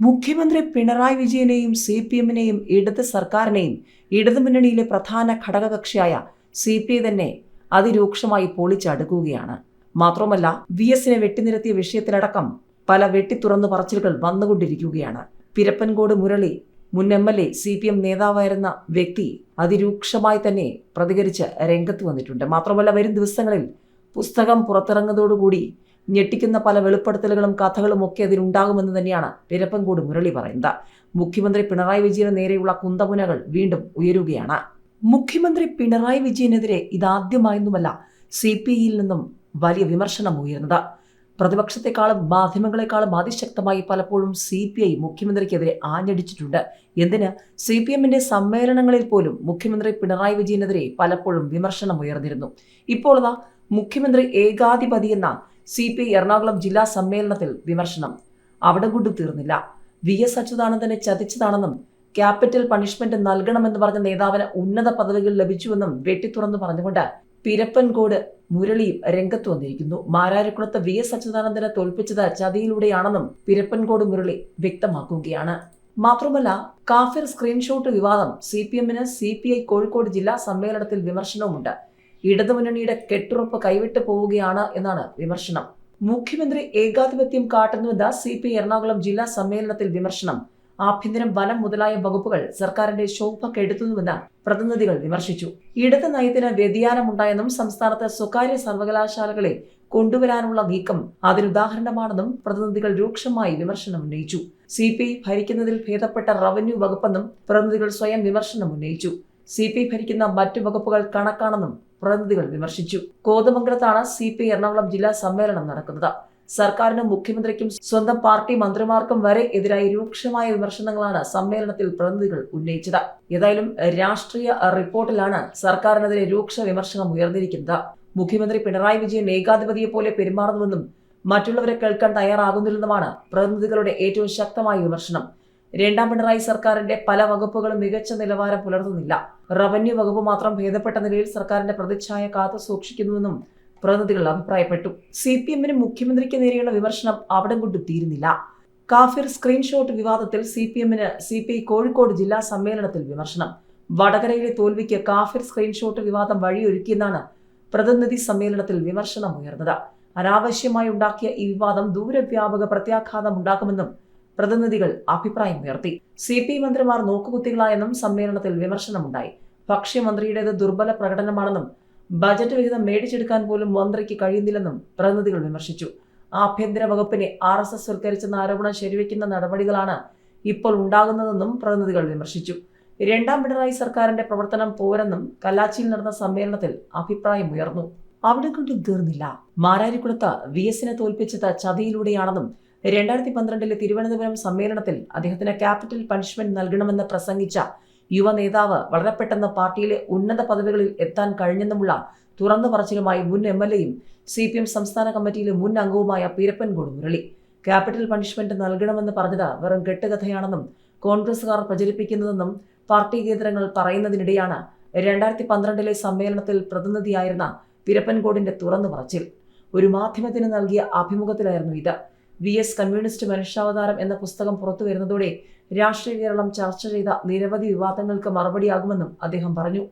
മുഖ്യമന്ത്രി പിണറായി വിജയനെയും C P എമ്മിനെയും ഇടത് സർക്കാരിനെയും ഇടതുമുന്നണിയിലെ പ്രധാന ഘടകകക്ഷിയായ സി പി ഐ തന്നെ അതിരൂക്ഷമായി പൊളിച്ചടുക്കുകയാണ്. മാത്രമല്ല വി എസിനെ വെട്ടിനിരത്തിയ വിഷയത്തിലടക്കം പല വെട്ടിത്തുറന്നു പറച്ചിലുകൾ വന്നുകൊണ്ടിരിക്കുകയാണ്. പിരപ്പൻകോട് മുരളി മുൻ M L A C P M നേതാവായിരുന്ന വ്യക്തി അതിരൂക്ഷമായി തന്നെ പ്രതികരിച്ച് രംഗത്ത് വന്നിട്ടുണ്ട്. മാത്രമല്ല വരും ദിവസങ്ങളിൽ പുസ്തകം പുറത്തിറങ്ങുന്നതോടുകൂടി ഞെട്ടിക്കുന്ന പല വെളിപ്പെടുത്തലുകളും കഥകളും ഒക്കെ അതിലുണ്ടാകുമെന്ന് തന്നെയാണ് പിരപ്പൻകോട് മുരളി പറയുന്നത്. മുഖ്യമന്ത്രി പിണറായി വിജയന് നേരെയുള്ള കുന്തമുനകൾ വീണ്ടും ഉയരുകയാണ്. മുഖ്യമന്ത്രി പിണറായി വിജയനെതിരെ ഇതാദ്യമായൊന്നുമല്ല സി പി ഇയിൽ നിന്നും വലിയ വിമർശനം ഉയർന്നത്. പ്രതിപക്ഷത്തെക്കാളും മാധ്യമങ്ങളെക്കാളും അതിശക്തമായി പലപ്പോഴും സി പി ഐ മുഖ്യമന്ത്രിക്കെതിരെ ആഞ്ഞടിച്ചിട്ടുണ്ട്. എന്തിന്? സി പി എമ്മിന്റെ സമ്മേളനങ്ങളിൽ പോലും മുഖ്യമന്ത്രി പിണറായി വിജയനെതിരെ പലപ്പോഴും വിമർശനം ഉയർന്നിരുന്നു. ഇപ്പോൾ മുഖ്യമന്ത്രി ഏകാധിപതി എന്ന സി പി എറണാകുളം ജില്ലാ സമ്മേളനത്തിൽ വിമർശനം. അവിടെ കൊണ്ട് തീർന്നില്ല. വി എസ് അച്യുതാനന്ദനെ ചതിച്ചതാണെന്നും ക്യാപിറ്റൽ പണിഷ്മെന്റ് നൽകണമെന്ന് പറഞ്ഞ നേതാവിന് ഉന്നത പദവികൾ ലഭിച്ചുവെന്നും വെട്ടിത്തുറന്നു പറഞ്ഞുകൊണ്ട് പിരപ്പൻകോട് മുരളിയും രംഗത്ത് വന്നിരിക്കുന്നു. മാരാരിക്കുളത്ത് വി എസ് അച്യുതാനന്ദനെ തോൽപ്പിച്ചത് ചതിയിലൂടെയാണെന്നും പിരപ്പൻകോട് മുരളി വ്യക്തമാക്കുകയാണ്. മാത്രമല്ല കാഫിർ സ്ക്രീൻഷോട്ട് വിവാദം സി പി എമ്മിന് സി പി ഐ കോഴിക്കോട് ജില്ലാ സമ്മേളനത്തിൽ വിമർശനവുമുണ്ട്. ഇടതുമുന്നണിയുടെ കെട്ടുറപ്പ് കൈവിട്ട് പോവുകയാണ് എന്നാണ് വിമർശനം. മുഖ്യമന്ത്രി ഏകാധിപത്യം കാട്ടുന്നുവെന്ന് സി പി എറണാകുളം ജില്ലാ സമ്മേളനത്തിൽ വിമർശനം. ആഭ്യന്തരം വനം മുതലായ വകുപ്പുകൾ സർക്കാരിന്റെ ശോഭ കെടുത്തുന്നുവെന്ന് പ്രതിനിധികൾ വിമർശിച്ചു. ഇടത് നയത്തിന് വ്യതിയാനമുണ്ടായെന്നും സംസ്ഥാനത്ത് സ്വകാര്യ സർവകലാശാലകളെ കൊണ്ടുവരാനുള്ള നീക്കം അതിനുദാഹരണമാണെന്നും പ്രതിനിധികൾ രൂക്ഷമായി വിമർശനം ഉന്നയിച്ചു. സി ഭരിക്കുന്നതിൽ ഭേദപ്പെട്ട റവന്യൂ വകുപ്പെന്നും പ്രതിനിധികൾ സ്വയം വിമർശനം ഉന്നയിച്ചു. സി പി ഭരിക്കുന്ന മറ്റു വകുപ്പുകൾ കണക്കാണെന്നും പ്രതിനിധികൾ വിമർശിച്ചു. കോതമംഗലത്താണ് സി പി എറണാകുളം ജില്ലാ സമ്മേളനം നടക്കുന്നത്. സർക്കാരിനും മുഖ്യമന്ത്രിക്കും സ്വന്തം പാർട്ടി മന്ത്രിമാർക്കും വരെ എതിരായി രൂക്ഷമായ വിമർശനങ്ങളാണ് സമ്മേളനത്തിൽ പ്രതിനിധികൾ ഉന്നയിച്ചത്. ഏതായാലും രാഷ്ട്രീയ റിപ്പോർട്ടിലാണ് സർക്കാരിനെതിരെ രൂക്ഷ വിമർശനം ഉയർന്നിരിക്കുന്നത്. മുഖ്യമന്ത്രി പിണറായി വിജയൻ ഏകാധിപതിയെ പോലെ പെരുമാറുന്നുവെന്നും മറ്റുള്ളവരെ കേൾക്കാൻ തയ്യാറാകുന്നില്ലെന്നുമാണ് പ്രതിനിധികളുടെ ഏറ്റവും ശക്തമായ വിമർശനം. രണ്ടാം പിണറായി സർക്കാരിന്റെ പല വകുപ്പുകളും മികച്ച നിലവാരം പുലർത്തുന്നില്ല. റവന്യൂ വകുപ്പ് മാത്രം ഭേദപ്പെട്ട നിലയിൽ സർക്കാരിന്റെ പ്രതിച്ഛായ കാത്തു സൂക്ഷിക്കുന്നുവെന്നും പ്രതിനിധികൾ അഭിപ്രായപ്പെട്ടു. സി പി എമ്മിന് മുഖ്യമന്ത്രിക്ക് നേരെയുള്ള വിമർശനം അവിടം കൊണ്ട് തീരുന്നില്ല. കാഫിർ സ്ക്രീൻഷോട്ട് വിവാദത്തിൽ സി പി എമ്മിന് സി പി ഐ കോഴിക്കോട് ജില്ലാ സമ്മേളനത്തിൽ വിമർശനം. വടകരയിലെ തോൽവിക്ക് കാഫിർ സ്ക്രീൻഷോട്ട് വിവാദം വഴിയൊരുക്കിയെന്നാണ് പ്രതിനിധി സമ്മേളനത്തിൽ വിമർശനം ഉയർന്നത് അനാവശ്യമായി ഉണ്ടാക്കിയ ഈ വിവാദം ദൂരവ്യാപക പ്രത്യാഘാതം ഉണ്ടാക്കുമെന്നും പ്രതിനിധികൾ അഭിപ്രായം ഉയർത്തി. സി പി മന്ത്രിമാർ നോക്കുകുത്തികളായെന്നും സമ്മേളനത്തിൽ വിമർശനമുണ്ടായി. ഭക്ഷ്യമന്ത്രിയുടേത് ദുർബല പ്രകടനമാണെന്നും ബജറ്റ് വിഹിതം മേടിച്ചെടുക്കാൻ പോലും മന്ത്രിക്ക് കഴിയുന്നില്ലെന്നും പ്രതിനിധികൾ വിമർശിച്ചു. ആഭ്യന്തര വകുപ്പിനെ ആർ എസ് എസ് വൽക്കരിച്ചെന്ന ആരോപണം ശരിവെക്കുന്ന നടപടികളാണ് ഇപ്പോൾ ഉണ്ടാകുന്നതെന്നും പ്രതിനിധികൾ വിമർശിച്ചു. രണ്ടാം പിണറായി സർക്കാരിന്റെ പ്രവർത്തനം പോരെന്നും കല്ലാച്ചിയിൽ നടന്ന സമ്മേളനത്തിൽ അഭിപ്രായമുയർന്നു അവിടെ കൊണ്ട് തീർന്നില്ല. മാരാരിക്കുളത്ത് വി എസിനെ തോൽപ്പിച്ചത് ചതിയിലൂടെയാണെന്നും രണ്ടായിരത്തി പന്ത്രണ്ടിലെ തിരുവനന്തപുരം സമ്മേളനത്തിൽ അദ്ദേഹത്തിന് ക്യാപിറ്റൽ പണിഷ്മെന്റ് നൽകണമെന്ന് പ്രസംഗിച്ച യുവ നേതാവ് വളരെ പെട്ടെന്ന് പാർട്ടിയിലെ ഉന്നത പദവികളിൽ എത്താൻ കഴിഞ്ഞെന്നുമുള്ള തുറന്നു പറച്ചിലുമായി മുൻ എം എൽ എയും സി പി എം സംസ്ഥാന കമ്മിറ്റിയിലെ മുൻ അംഗവുമായ പീരപ്പൻകോട് മുരളി ക്യാപിറ്റൽ പണിഷ്മെന്റ് നൽകണമെന്ന് പറഞ്ഞത് വെറും കെട്ടുകഥയാണെന്നും കോൺഗ്രസുകാർ പ്രചരിപ്പിക്കുന്നതെന്നും പാർട്ടി കേന്ദ്രങ്ങൾ പറയുന്നതിനിടെയാണ് രണ്ടായിരത്തി പന്ത്രണ്ടിലെ സമ്മേളനത്തിൽ പ്രതിനിധിയായിരുന്ന പിരപ്പൻകോടിന്റെ തുറന്നു പറച്ചിൽ. ഒരു മാധ്യമത്തിന് നൽകിയ അഭിമുഖത്തിലായിരുന്നു ഇത്. വി എസ് കമ്മ്യൂണിസ്റ്റ് മനുഷ്യാവതാരം എന്ന പുസ്തകം പുറത്തു വരുന്നതോടെ രാഷ്ട്രീയ കേരളം ചർച്ച ചെയ്ത നിരവധി വിവാദങ്ങൾക്ക് മറുപടിയാകുമെന്നും അദ്ദേഹം പറഞ്ഞു.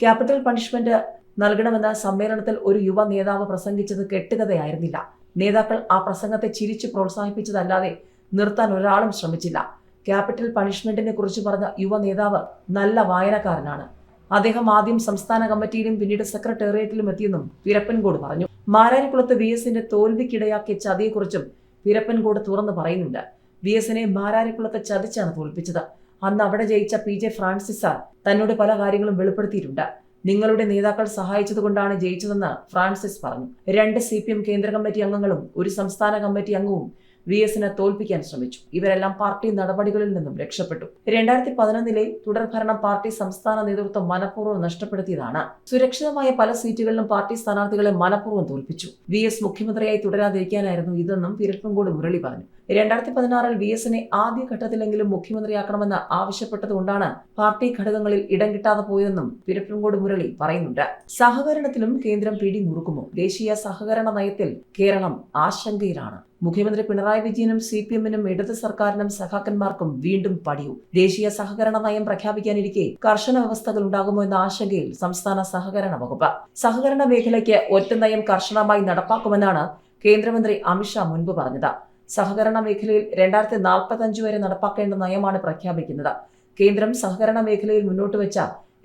ക്യാപിറ്റൽ പണിഷ്മെന്റ് നൽകണമെന്ന സമ്മേളനത്തിൽ ഒരു യുവ നേതാവ് പ്രസംഗിച്ചത് കെട്ടുകഥയായിരുന്നില്ല. നേതാക്കൾ ആ പ്രസംഗത്തെ ചിരിച്ചു പ്രോത്സാഹിപ്പിച്ചതല്ലാതെ നിർത്താൻ ഒരാളും ശ്രമിച്ചില്ല. ക്യാപിറ്റൽ പണിഷ്മെന്റിനെ കുറിച്ച് പറഞ്ഞ യുവ നേതാവ് നല്ല വായനക്കാരനാണ്. അദ്ദേഹം ആദ്യം സംസ്ഥാന കമ്മിറ്റിയിലും പിന്നീട് സെക്രട്ടേറിയറ്റിലും എത്തിയെന്നും വീരപ്പൻകോട് പറഞ്ഞു. മാരാരിക്കുളത്ത് വി എസിന്റെ തോൽവിക്കിടയാക്കിയ ചതിയെക്കുറിച്ചും പിരപ്പൻകോട് തുറന്നു പറയുന്നുണ്ട്. വി എസിനെ മാരാരിക്കുളത്തെ ചതിച്ചാണ് തോൽപ്പിച്ചത്. അന്ന് അവിടെ ജയിച്ച പി ജെ ഫ്രാൻസിസ് സാർ തന്നോട് പല കാര്യങ്ങളും വെളിപ്പെടുത്തിയിട്ടുണ്ട്. നിങ്ങളുടെ നേതാക്കൾ സഹായിച്ചതുകൊണ്ടാണ് ജയിച്ചതെന്ന് ഫ്രാൻസിസ് പറഞ്ഞു. രണ്ട് സി കേന്ദ്ര കമ്മിറ്റി അംഗങ്ങളും ഒരു സംസ്ഥാന കമ്മിറ്റി അംഗവും വി എസിനെ തോൽപ്പിക്കാൻ ശ്രമിച്ചു. ഇവരെല്ലാം പാർട്ടി നടപടികളിൽ നിന്നും രക്ഷപ്പെട്ടു. രണ്ടായിരത്തി പതിനൊന്നിലെ തുടർഭരണം പാർട്ടി സംസ്ഥാന നേതൃത്വം മനഃപൂർവം നഷ്ടപ്പെടുത്തിയതാണ്. സുരക്ഷിതമായ പല സീറ്റുകളിലും പാർട്ടി സ്ഥാനാർത്ഥികളെ മനഃപൂർവം തോൽപ്പിച്ചു. വി എസ് മുഖ്യമന്ത്രിയായി തുടരാതിരിക്കാനായിരുന്നു ഇതെന്നും തിരുപ്പങ്കോട് മുരളി പറഞ്ഞു. രണ്ടായിരത്തി പതിനാറിൽ വി എസിനെ ആദ്യഘട്ടത്തിലെങ്കിലും മുഖ്യമന്ത്രിയാക്കണമെന്ന് ആവശ്യപ്പെട്ടതുകൊണ്ടാണ് പാർട്ടി ഘടകങ്ങളിൽ ഇടം കിട്ടാതെ പോയതെന്നും പിരപ്പൻകോട് മുരളി പറയുന്നുണ്ട്. സഹകരണത്തിലും കേന്ദ്രം പിടി മുറുക്കുമോ ദേശീയ സഹകരണ നയത്തിൽ കേരളം ആശങ്കയിലാണ്. മുഖ്യമന്ത്രി പിണറായി വിജയനും സി പി എമ്മിനും ഇടത് സർക്കാരിനും സഖാക്കന്മാർക്കും വീണ്ടും പടിയു. ദേശീയ സഹകരണ നയം പ്രഖ്യാപിക്കാനിരിക്കെ കർശന വ്യവസ്ഥകൾ ഉണ്ടാകുമോ എന്ന ആശങ്കയിൽ സംസ്ഥാന സഹകരണ വകുപ്പ്. സഹകരണ മേഖലയ്ക്ക് ഒറ്റ നയം കർശനമായി നടപ്പാക്കുമെന്നാണ് കേന്ദ്രമന്ത്രി അമിത്ഷാ മുൻപ് പറഞ്ഞത്. സഹകരണ മേഖലയിൽ രണ്ടായിരത്തി നാൽപ്പത്തി അഞ്ച് വരെ നടപ്പാക്കേണ്ട നയമാണ് പ്രഖ്യാപിക്കുന്നത്. കേന്ദ്രം സഹകരണ മേഖലയിൽ മുന്നോട്ട് വെച്ച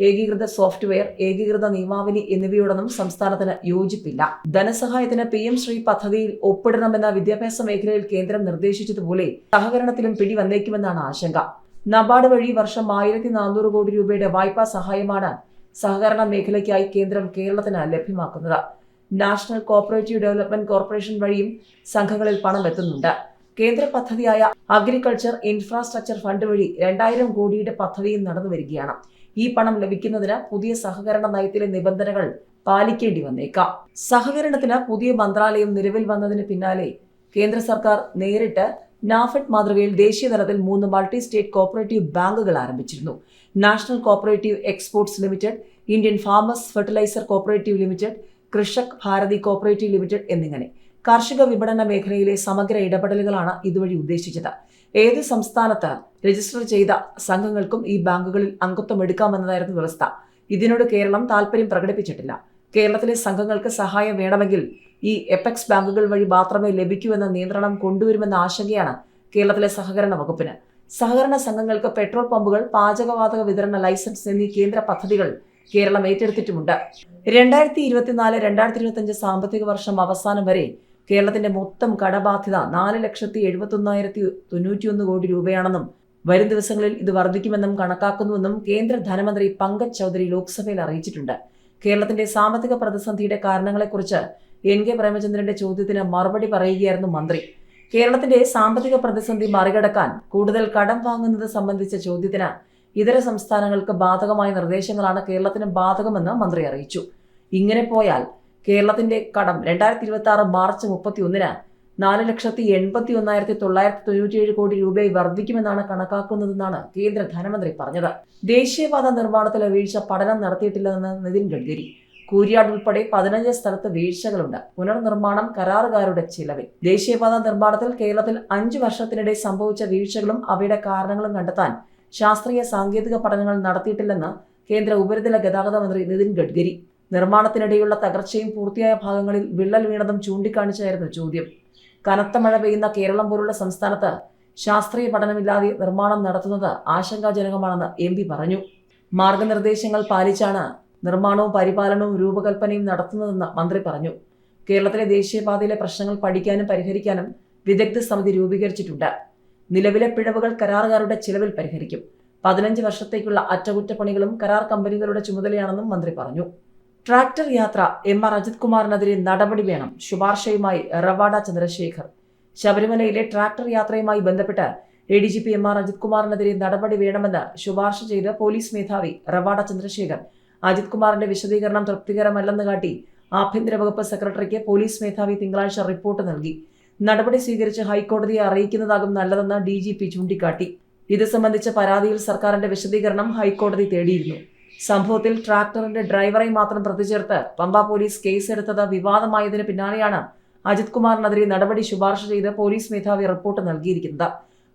ഏകീകൃത സോഫ്റ്റ്വെയർ ഏകീകൃത നിയമാവലി എന്നിവയോടൊന്നും സംസ്ഥാനത്തിന് യോജിപ്പില്ല. ധനസഹായത്തിന് പി എം ശ്രീ പദ്ധതിയിൽ ഒപ്പിടണമെന്ന വിദ്യാഭ്യാസ മേഖലയിൽ കേന്ദ്രം നിർദ്ദേശിച്ചതുപോലെ സഹകരണത്തിലും പിടി വന്നേക്കുമെന്നാണ് ആശങ്ക. നബാർഡ് വഴി വർഷം ആയിരത്തി നാനൂറ് കോടി രൂപയുടെ വായ്പാ സഹായമാണ് സഹകരണ മേഖലയ്ക്കായി കേന്ദ്രം കേരളത്തിന് ലഭ്യമാക്കുന്നത്. നാഷണൽ കോപ്പറേറ്റീവ് ഡെവലപ്മെന്റ് കോർപ്പറേഷൻ വഴിയും സംഘങ്ങളിൽ പണം എത്തുന്നുണ്ട്. കേന്ദ്ര പദ്ധതിയായ അഗ്രികൾച്ചർ ഇൻഫ്രാസ്ട്രക്ചർ ഫണ്ട് വഴി രണ്ടായിരം കോടിയുടെ പദ്ധതിയും നടന്നു വരികയാണ്. ഈ പണം ലഭിക്കുന്നതിന് പുതിയ സഹകരണ നയത്തിലെ നിബന്ധനകൾ പാലിക്കേണ്ടി വന്നേക്കാം. സഹകരണത്തിന് പുതിയ മന്ത്രാലയം നിലവിൽ വന്നതിന് പിന്നാലെ കേന്ദ്ര സർക്കാർ നേരിട്ട് നാഫെഡ് മാതൃകയിൽ ദേശീയ തലത്തിൽ മൂന്ന് മൾട്ടി സ്റ്റേറ്റ് കോപ്പറേറ്റീവ് ബാങ്കുകൾ ആരംഭിച്ചിരുന്നു. National cooperative exports limited Indian farmers fertiliser cooperative limited Krishak Bharati cooperative limited എന്നിങ്ങനെ കാർഷിക വിപണന മേഖലയിലെ സമഗ്ര ഇടപെടലുകളാണ് ഇതുവഴി ഉദ്ദേശിച്ചത്. ഏത് സംസ്ഥാനത്ത് രജിസ്റ്റർ ചെയ്ത സംഘങ്ങൾക്കും ഈ ബാങ്കുകളിൽ അംഗത്വം എടുക്കാമെന്നതായിരുന്നു വ്യവസ്ഥ. ഇതിനോട് കേരളം താൽപര്യം പ്രകടിപ്പിച്ചിട്ടില്ല. കേരളത്തിലെ സംഘങ്ങൾക്ക് സഹായം വേണമെങ്കിൽ ഈ എപെക്സ് ബാങ്കുകൾ വഴി മാത്രമേ ലഭിക്കൂ എന്ന നിയന്ത്രണം കൊണ്ടുവരുമെന്ന ആശങ്കയാണ് കേരളത്തിലെ സഹകരണ വകുപ്പിന്. സഹകരണ സംഘങ്ങൾക്ക് പെട്രോൾ പമ്പുകൾ പാചകവാതക വിതരണ ലൈസൻസ് എന്നീ കേന്ദ്ര പദ്ധതികൾ കേരളം ഏറ്റെടുത്തിട്ടുമുണ്ട്. രണ്ടായിരത്തി ഇരുപത്തിനാല് രണ്ടായിരത്തി ഇരുപത്തിയഞ്ച് സാമ്പത്തിക വർഷം അവസാനം വരെ കേരളത്തിന്റെ മൊത്തം കടബാധ്യത നാല് ലക്ഷത്തി എഴുപത്തി ഒന്നായിരത്തി തൊണ്ണൂറ്റിയൊന്ന് കോടി രൂപയാണെന്നും വരും ദിവസങ്ങളിൽ ഇത് വർദ്ധിക്കുമെന്നും കണക്കാക്കുന്നുവെന്നും കേന്ദ്ര ധനമന്ത്രി പങ്കജ് ചൗധരി ലോക്സഭയിൽ അറിയിച്ചിട്ടുണ്ട്. കേരളത്തിന്റെ സാമ്പത്തിക പ്രതിസന്ധിയുടെ കാരണങ്ങളെക്കുറിച്ച് എൻ കെ പ്രേമചന്ദ്രന്റെ ചോദ്യത്തിന് മറുപടി പറയുകയായിരുന്നു മന്ത്രി. കേരളത്തിന്റെ സാമ്പത്തിക പ്രതിസന്ധി മറികടക്കാൻ കൂടുതൽ കടം വാങ്ങുന്നത് സംബന്ധിച്ച ചോദ്യത്തിന് ഇതര സംസ്ഥാനങ്ങൾക്ക് ബാധകമായ നിർദ്ദേശങ്ങളാണ് കേരളത്തിന് ബാധകമെന്ന് മന്ത്രി അറിയിച്ചു. ഇങ്ങനെ പോയാൽ കേരളത്തിന്റെ കടം രണ്ടായിരത്തി ഇരുപത്തി ആറ് മാർച്ച് മുപ്പത്തി ഒന്നിന് നാല് ലക്ഷത്തി എൺപത്തി ഒന്നായിരത്തി തൊള്ളായിരത്തി തൊണ്ണൂറ്റിയേഴ് കോടി രൂപയായി വർദ്ധിക്കുമെന്നാണ് കണക്കാക്കുന്നതെന്നാണ് കേന്ദ്ര ധനമന്ത്രി പറഞ്ഞത്. ദേശീയപാത നിർമ്മാണത്തിലെ വീഴ്ച പഠനം നടത്തിയിട്ടില്ലെന്ന് നിതിൻ ഗഡ്കരി. കൂരിയാട് ഉൾപ്പെടെ പതിനഞ്ച് സ്ഥലത്ത് വീഴ്ചകളുണ്ട്. പുനർനിർമ്മാണം കരാറുകാരുടെ ചിലവിൽ. ദേശീയപാത നിർമ്മാണത്തിൽ കേരളത്തിൽ അഞ്ചു വർഷത്തിനിടെ സംഭവിച്ച വീഴ്ചകളും അവയുടെ കാരണങ്ങളും കണ്ടെത്താൻ ശാസ്ത്രീയ സാങ്കേതിക പഠനങ്ങൾ നടത്തിയിട്ടില്ലെന്ന് കേന്ദ്ര ഉപരിതല ഗതാഗത മന്ത്രി നിതിൻ ഗഡ്കരി. നിർമ്മാണത്തിനിടെയുള്ള തകർച്ചയും പൂർത്തിയായ ഭാഗങ്ങളിൽ വിള്ളൽ വീണതും ചൂണ്ടിക്കാണിച്ചായിരുന്നു ചോദ്യം. കനത്ത മഴ പെയ്യുന്ന കേരളം പോലുള്ള സംസ്ഥാനത്ത് ശാസ്ത്രീയ പഠനമില്ലാതെ നിർമ്മാണം നടത്തുന്നത് ആശങ്കാജനകമാണെന്ന് എം പി പറഞ്ഞു. മാർഗനിർദ്ദേശങ്ങൾ പാലിച്ചാണ് നിർമ്മാണവും പരിപാലനവും രൂപകൽപ്പനയും നടത്തുന്നതെന്ന് മന്ത്രി പറഞ്ഞു. കേരളത്തിലെ ദേശീയപാതയിലെ പ്രശ്നങ്ങൾ പഠിക്കാനും പരിഹരിക്കാനും വിദഗ്ധ സമിതി രൂപീകരിച്ചിട്ടുണ്ട്. നിലവിലെ പിഴവുകൾ കരാറുകാരുടെ ചിലവിൽ പരിഹരിക്കും. പതിനഞ്ച് വർഷത്തേക്കുള്ള അറ്റകുറ്റപ്പണികളും കരാർ കമ്പനികളുടെ ചുമതലയാണെന്നും മന്ത്രി പറഞ്ഞു. ട്രാക്ടർ യാത്ര എം ആർ അജിത് കുമാറിനെതിരെ നടപടി വേണം. ശുപാർശയുമായി റവാഡ ചന്ദ്രശേഖർ. ശബരിമലയിലെ ട്രാക്ടർ യാത്രയുമായി ബന്ധപ്പെട്ട് A D G P M R Ajith കുമാറിനെതിരെ നടപടി വേണമെന്ന് ശുപാർശ ചെയ്ത് പോലീസ് മേധാവി റവാഡ ചന്ദ്രശേഖർ. അജിത് കുമാറിന്റെ വിശദീകരണം തൃപ്തികരമല്ലെന്ന് കാട്ടി ആഭ്യന്തര വകുപ്പ് സെക്രട്ടറിക്ക് പോലീസ് മേധാവി തിങ്കളാഴ്ച റിപ്പോർട്ട് നൽകി. നടപടി സ്വീകരിച്ച് ഹൈക്കോടതിയെ അറിയിക്കുന്നതാകും നല്ലതെന്ന് ഡി ജി പി ചൂണ്ടിക്കാട്ടി. ഇത് സംബന്ധിച്ച പരാതിയിൽ സർക്കാരിന്റെ വിശദീകരണം ഹൈക്കോടതി തേടിയിരുന്നു. സംഭവത്തിൽ ട്രാക്ടറിന്റെ ഡ്രൈവറെ മാത്രം പ്രതിചേർത്ത് പമ്പ പോലീസ് കേസെടുത്തത് വിവാദമായതിന് പിന്നാലെയാണ് അജിത് കുമാറിനെതിരെ നടപടി ശുപാർശ ചെയ്ത് പോലീസ് മേധാവി റിപ്പോർട്ട് നൽകിയിരിക്കുന്നത്.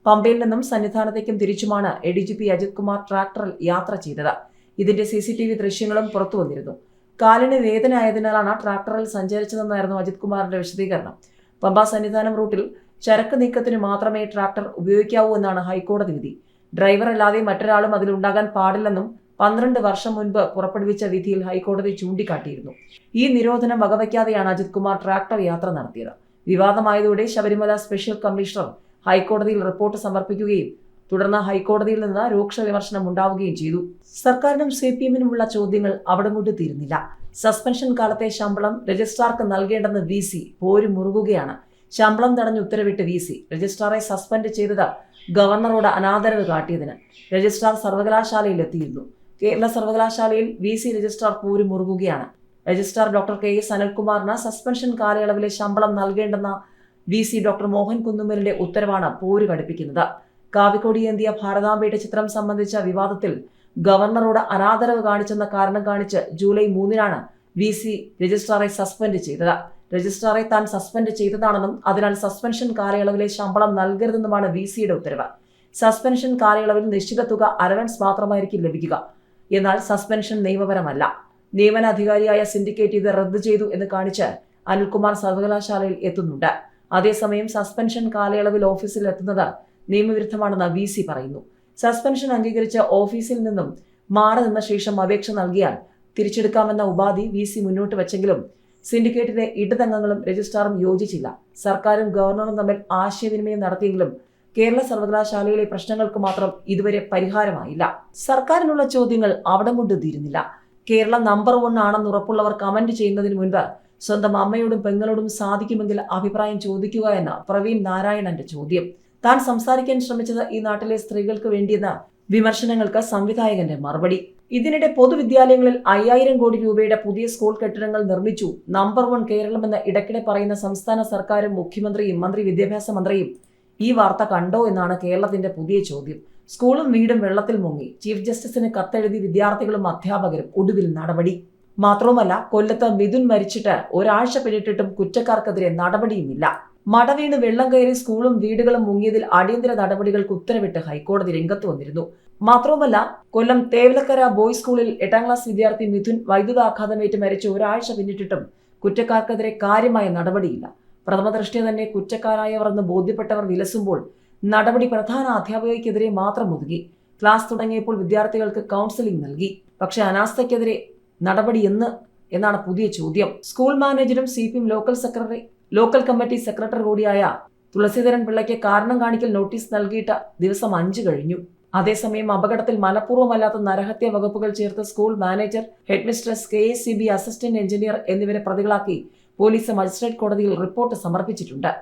പമ്പയിൽ നിന്നും സന്നിധാനത്തേക്കും തിരിച്ചുമാണ് A D G P Ajith Kumar ട്രാക്ടറിൽ യാത്ര ചെയ്തത്. ഇതിന്റെ സി സി ടി വി ദൃശ്യങ്ങളും പുറത്തു വന്നിരുന്നു. കാലിന് വേദന ആയതിനാലാണ് ട്രാക്ടറിൽ സഞ്ചരിച്ചതെന്നായിരുന്നു അജിത് കുമാറിന്റെ വിശദീകരണം. പമ്പ സന്നിധാനം റൂട്ടിൽ ചരക്ക് നീക്കത്തിന് മാത്രമേ ട്രാക്ടർ ഉപയോഗിക്കാവൂ എന്നാണ് ഹൈക്കോടതി വിധി. ഡ്രൈവർ അല്ലാതെ മറ്റൊരാളും അതിലുണ്ടാകാൻ പാടില്ലെന്നും പന്ത്രണ്ട് വർഷം മുൻപ് പുറപ്പെടുവിച്ച വിധിയിൽ ഹൈക്കോടതി ചൂണ്ടിക്കാട്ടിയിരുന്നു. ഈ നിരോധനം വകവയ്ക്കാതെയാണ് അജിത് കുമാർ ട്രാക്ടർ യാത്ര നടത്തിയത്. വിവാദമായതോടെ ശബരിമല സ്പെഷ്യൽ കമ്മീഷണർ ഹൈക്കോടതിയിൽ റിപ്പോർട്ട് സമർപ്പിക്കുകയും തുടർന്ന് ഹൈക്കോടതിയിൽ നിന്ന് രൂക്ഷ വിമർശനം ഉണ്ടാവുകയും ചെയ്തു. സർക്കാരിനും സി പി എമ്മിനുമുള്ള ചോദ്യങ്ങൾ അവിടെ കൊണ്ട് തീരുന്നില്ല. സസ്പെൻഷൻ കാലത്തെ ശമ്പളം രജിസ്ട്രാർക്ക് നൽകേണ്ടെന്ന് വി സി പോര് മുറുകുകയാണ്. ശമ്പളം തടഞ്ഞ് ഉത്തരവിട്ട് വി സി രജിസ്ട്രാറെ സസ്പെൻഡ് ചെയ്തത് ഗവർണറോട് അനാദരവ് കാട്ടിയതിന് രജിസ്ട്രാർ സർവകലാശാലയിൽ എത്തിയിരുന്നു കേരള സർവകലാശാലയിൽ വി സി രജിസ്ട്രാർ പോര് മുറുകുകയാണ്. രജിസ്ട്രാർ ഡോക്ടർ കെ എസ് അനിൽകുമാറിന് സസ്പെൻഷൻ കാലയളവിലെ ശമ്പളം നൽകേണ്ടെന്ന വി സി ഡോക്ടർ മോഹൻ കുന്നുമലിന്റെ ഉത്തരവാണ് പോര് കടുപ്പിക്കുന്നത്. കാവിക്കോടി എന്തിയ ഭാരതാംബയുടെ ചിത്രം സംബന്ധിച്ച വിവാദത്തിൽ ഗവർണറോട് അനാദരവ് കാണിച്ചെന്ന കാരണം കാണിച്ച് ജൂലൈ മൂന്നിനാണ് വി സി രജിസ്ട്രാറെ സസ്പെൻഡ് ചെയ്തത്. രജിസ്ട്രാറെ താൻ സസ്പെൻഡ് ചെയ്തതാണെന്നും അതിനാൽ സസ്പെൻഷൻ കാലയളവിലെ ശമ്പളം നൽകരുതെന്നുമാണ് വി സിയുടെ ഉത്തരവ്. സസ്പെൻഷൻ കാലയളവിൽ നിശ്ചിത തുക അലവൻസ് മാത്രമായിരിക്കും ലഭിക്കുക. എന്നാൽ സസ്പെൻഷൻ നിയമപരമല്ല. നിയമനാധികാരിയായ സിൻഡിക്കേറ്റ് ഇത് റദ്ദു ചെയ്തു എന്ന് കാണിച്ച് അനിൽകുമാർ സർവകലാശാലയിൽ എത്തുന്നുണ്ട്. അതേസമയം സസ്പെൻഷൻ കാലയളവിൽ ഓഫീസിൽ എത്തുന്നത് നിയമവിരുദ്ധമാണെന്ന് വി പറയുന്നു. സസ്പെൻഷൻ അംഗീകരിച്ച ഓഫീസിൽ നിന്നും മാറി നിന്ന ശേഷം അപേക്ഷ നൽകിയാൽ തിരിച്ചെടുക്കാമെന്ന ഉപാധി വി സി മുന്നോട്ട് വെച്ചെങ്കിലും സിൻഡിക്കേറ്റിലെ ഇടതംഗങ്ങളും രജിസ്ട്രാറും യോജിച്ചില്ല. സർക്കാരും ഗവർണറും തമ്മിൽ ആശയവിനിമയം നടത്തിയെങ്കിലും കേരള സർവകലാശാലയിലെ പ്രശ്നങ്ങൾക്ക് മാത്രം ഇതുവരെ പരിഹാരമായില്ല. സർക്കാരിനുള്ള ചോദ്യങ്ങൾ അവിടം കൊണ്ട് തീരുന്നില്ല. കേരളം നമ്പർ വൺ ആണെന്ന് ഉറപ്പുള്ളവർ കമന്റ് ചെയ്യുന്നതിന് മുൻപ് സ്വന്തം അമ്മയോടും പെങ്ങളോടും സാധിക്കുമെങ്കിൽ അഭിപ്രായം ചോദിക്കുക എന്ന പ്രവീൺ നാരായണന്റെ ചോദ്യം. താൻ സംസാരിക്കാൻ ശ്രമിച്ചത് ഈ നാട്ടിലെ സ്ത്രീകൾക്ക് വേണ്ടിയെന്ന വിമർശനങ്ങൾക്ക് സംവിധായകന്റെ മറുപടി. ഇതിനിടെ പൊതുവിദ്യാലയങ്ങളിൽ അയ്യായിരം കോടി രൂപയുടെ പുതിയ സ്കൂൾ കെട്ടിടങ്ങൾ നിർമ്മിച്ചു. നമ്പർ വൺ കേരളമെന്ന് ഇടയ്ക്കിടെ പറയുന്ന സംസ്ഥാന സർക്കാരും മുഖ്യമന്ത്രിയും മന്ത്രി വിദ്യാഭ്യാസ മന്ത്രിയും ഈ വാർത്ത കണ്ടോ എന്നാണ് കേരളത്തിന്റെ പുതിയ ചോദ്യം. സ്കൂളും വീടും വെള്ളത്തിൽ മുങ്ങി. ചീഫ് ജസ്റ്റിസിന് കത്തെഴുതി വിദ്യാർത്ഥികളും അധ്യാപകരും ഒടുവിൽ നടപടി. മാത്രവുമല്ല കൊല്ലത്ത് മിഥുൻ മരിച്ചിട്ട് ഒരാഴ്ച പിന്നിട്ടിട്ടും കുറ്റക്കാർക്കെതിരെ നടപടിയുമില്ല. മട വീണ് വെള്ളം കയറി സ്കൂളും വീടുകളും മുങ്ങിയതിൽ അടിയന്തര നടപടികൾക്ക് ഉത്തരവിട്ട് ഹൈക്കോടതി രംഗത്ത് വന്നിരുന്നു. മാത്രവുമല്ല കൊല്ലം തേവലക്കര ബോയ്സ് സ്കൂളിൽ എട്ടാം ക്ലാസ് വിദ്യാർത്ഥി മിഥുൻ വൈദ്യുതാഘാതമേറ്റ് മരിച്ച ഒരാഴ്ച പിന്നിട്ടിട്ടും കുറ്റക്കാർക്കെതിരെ കാര്യമായ നടപടിയില്ല. പ്രഥമ പ്രഥമദൃഷ്ടിയ തന്നെ കുറ്റക്കാരായവർ എന്ന് ബോധ്യപ്പെട്ടവർ വിലസുമ്പോൾ നടപടി പ്രധാന അധ്യാപകയ്ക്കെതിരെ മാത്രം ഒതുങ്ങി. ക്ലാസ് തുടങ്ങിയപ്പോൾ വിദ്യാർത്ഥികൾക്ക് കൗൺസിലിംഗ് നൽകി. പക്ഷേ അനാസ്ഥയ്ക്കെതിരെ നടപടി എന്ന് എന്നാണ് പുതിയ ചോദ്യം. School മാനേജരും C local secretary local committee secretary കൂടിയായ തുളസീധരൻ പിള്ളയ്ക്ക് കാരണം കാണിക്കൽ നോട്ടീസ് നൽകിയിട്ട് ദിവസം അഞ്ച് കഴിഞ്ഞു. അതേസമയം അപകടത്തിൽ മനഃപൂർവമല്ലാത്ത നരഹത്യ വകുപ്പുകൾ ചേർത്ത് school manager headmistress K S C B assistant engineer എന്നിവരെ പ്രതികളാക്കി പോലീസ് മജിസ്ട്രേറ്റ് കോടതിയിൽ റിപ്പോർട്ട് സമർപ്പിച്ചിട്ടുണ്ട്.